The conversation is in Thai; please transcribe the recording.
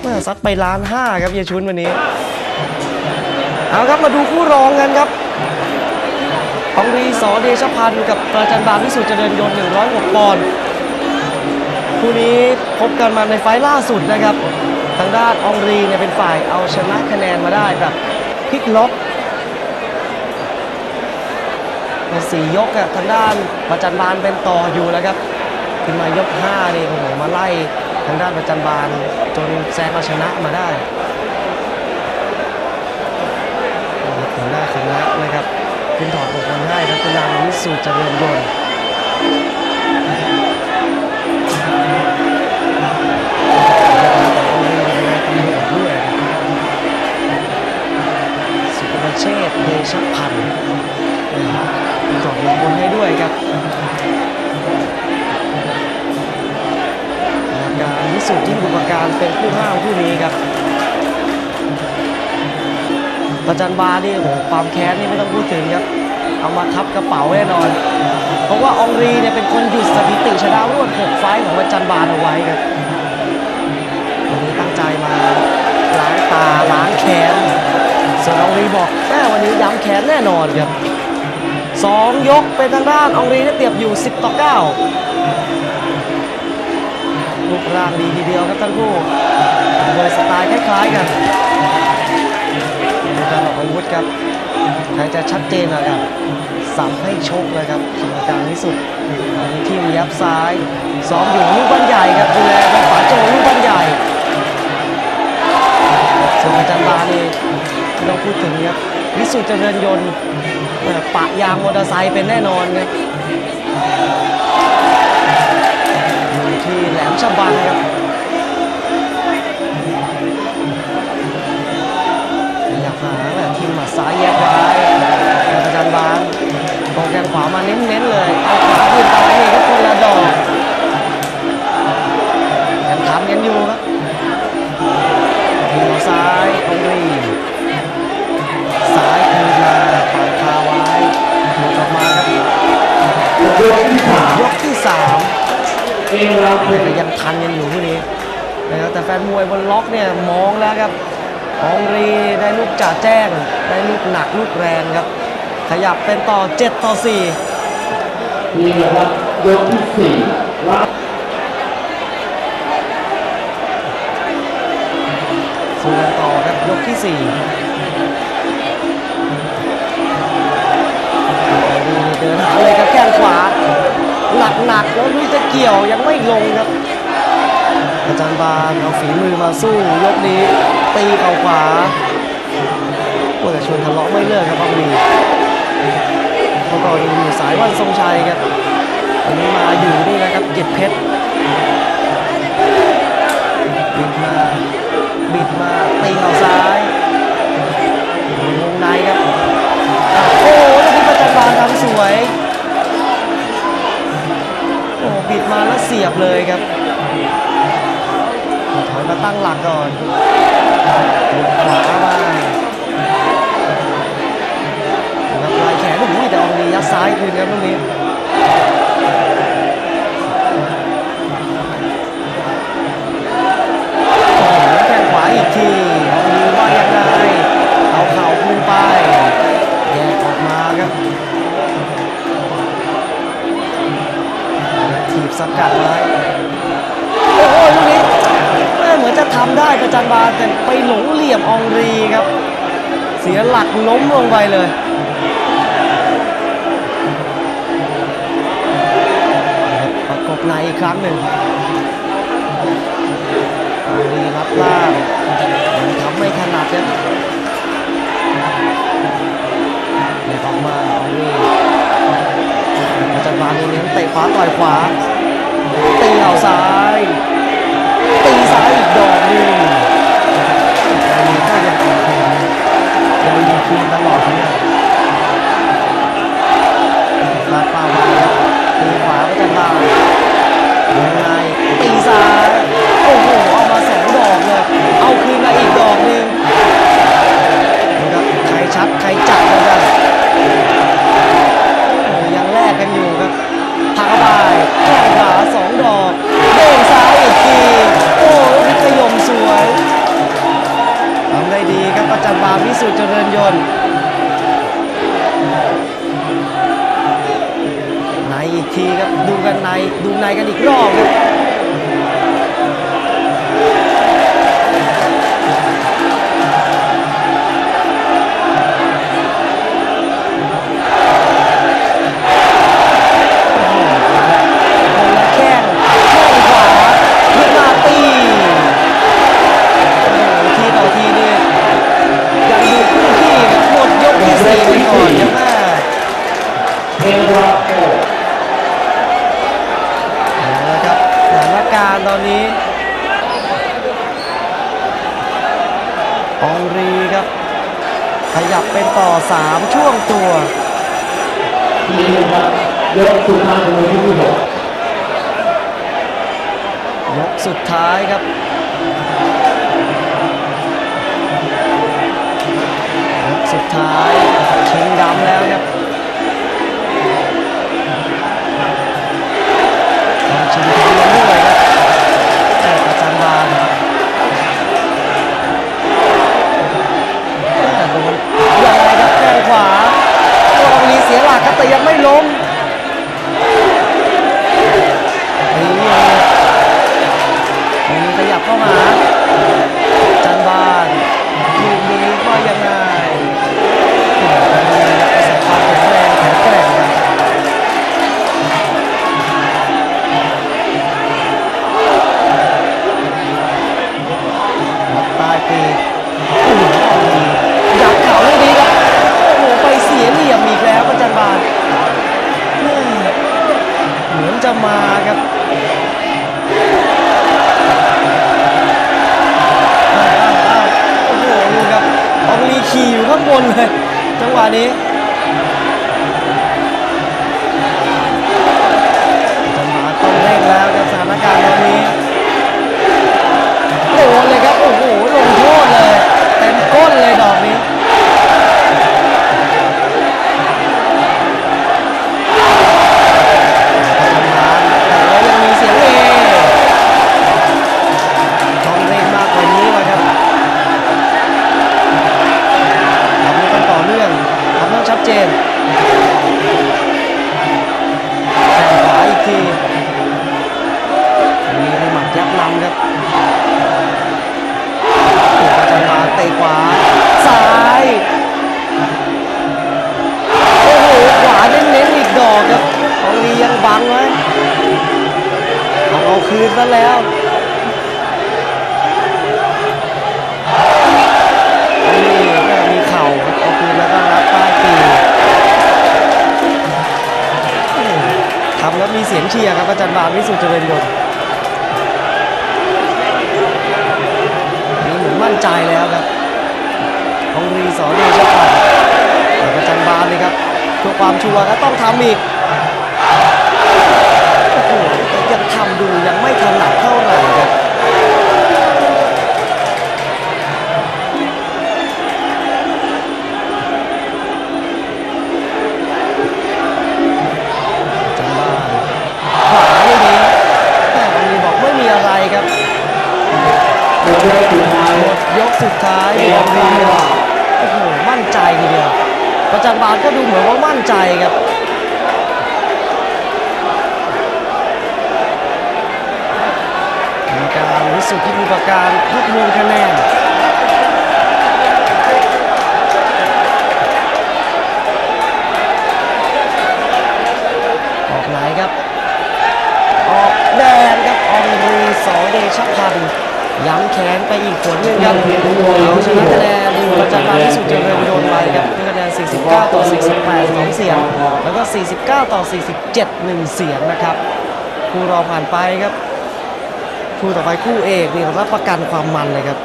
เมื่อซัดไปล้านห้าครับเยชุนวันนี้ เอาครับมาดูคู่รองกันครับอองรีสอเดชพันธ์กับประจันบานวิสุทธิ์เจริญยนต์106ปอนด์คู่นี้พบกันมาในไฟล์ล่าสุดนะครับ ทางด้านองรีเนี่ยเป็นฝ่ายเอาชนะคะแนนมาได้แบบพลิกล็อกในสี่ยกอะทางด้านประจันบานเป็นต่ออยู่แล้วครับ ขึ้นมายก5นี่โอ้โหมาไล่ ทางด้านประจันบานจนแซงเอาชนะมาได้ถึงหน้าถึงแล้วนะครับขึ้นถอดบกมันให้ครับคุณนามวิสุทธิ์เจริญยนต์สุรเชษเดชพันธ์ถอดบกมัน การเป็นผู้ห้ามผู้นี้ครับประจันบานี่โอ้โหความแค้นนี่ไม่ต้องพูดถึงครับ เอามาทับกระเป๋าแน่นอน เพราะว่าองรีเนี่ยเป็นคนหยุดสถิติชนะรวด6ไฟของประจันบานเอาไว้ครับวันนี้ตั้งใจมาล้างตาล้างแค้นส่วนองรีบอกแม่วันนี้ย้ำแค้นแน่นอนครับสองยกเป็นทางด้านอองรีได้เปรียบอยู่ 10 ต่อ 9 รูปร่างดีทีเดียวครับทั้งคู่โดยสไตล์คล้ายๆกันดูการออกอาวุธครับใครจะชัดเจนนะครับสับให้ชกเลยครับทีมกลางที่สุดทีมยับซ้ายซ้อมอยู่ลูกบ้านใหญ่ครับดูแลทางขวาโจลูกบ้านใหญ่ส่วนอาจารย์บานี่ไม่ต้องพูดถึงครับวิสุทธิ์เจริญยนต์เอ่อปะยางมอเตอร์ไซค์เป็นแน่นอนครับ ที่แห แต่ยังทันกันอยู่ที่นี้นะครับแต่แฟนมวยบนล็อกเนี่ยมองแล้วครับอองรีได้ลูกจ่าแจ้ง ได้ลูกหนักลูกแรงครับ ขยับเป็นต่อ 7 ต่อ4นี่นะครับยกที่สี่รับสู้กันต่อครับยกที่4อองรีเดินหาเลยครับแข้งขวา หนักหนักแล้วลุยจะเกี่ยวยังไม่ลงครับ อาจารย์บานเอาฝีมือมาสู้ยกนี้ตีเข่าขวาโอ้แต่ชวนทะเลาะไม่เลิกครับอองรีเมื่อก่อนอยู่สายวันทรงชัยครับวันนี้มาอยู่นี่นะครับเก็ดเพชรบิดมาบิดมาตีเข่าซ้าย ตั้งหลักก่อนลงขวาบ้างนะครับลายแขนโอ้โหแต่อองดียัดซ้ายคืนครับตรงนี้โอ้โหแข้งขวาอีกทีอองดีว่ายังไงเอาเข่าคืนไปแยกออกมาครับถีบสกัดไว้ ทำได้ประจันบานแต่ไปหลงเหลี่ยมองรีครับ เสียหลักล้มลงไปเลยประกบในอีกครั้งหนึ่งองรีรับล่างทำไม่ถนัดครับเดี๋ยออกมาองรีจันบานเน้นเตะขวาต่อยขวาตีเข่าซ้าย จากป่าพิสุทธิ์เจริญยนต์ในอีกทีครับดูกันในดูในกันอีกรอบครับ การตอนนี้องรีครับ ขยับเป็นต่อ 3 ช่วงตัวยกสุดท้ายครับยกสุดท้ายครับยกสุดท้ายชิงดำแล้วครับ ซะแล้วอันนี้ก็มีเข่าครับเอาคืนแล้วก็รับใต้ปีกโอ้โหทำแล้วมีเสียงเชียร์ครับอาจารย์บานวิสุทธิ์เจริญยนต์นี่เหมือนมั่นใจแล้วครับของรีสอนเดชพันธ์แต่อาจารย์บานเลยครับเพื่อความชัวร์ก็ต้องทำอีก สุดท้ายเสีบยอกไปดีว่าโอ้โหมั่นใจทีเดียวประจันบานก็ดูเหมือนว่ามั่นใจครับมีการวิสุทธิมีประการทุกมุมคะแนนออกไหนครับ ออกแดงครับอองรีสอเดชพันธ์ ย้ำแขนไปอีกผลหนึ่งครับเอาชนะคะแนนประจันบานที่สุดเจริญโดนไปครับด้วยคะแนน 49 ต่อ 48 2 เสียง แล้วก็ 49 ต่อ 47 1 เสียงนะครับคู่รอผ่านไปครับคู่ต่อไปคู่เอกนี่รับประกันความมันเลยครับ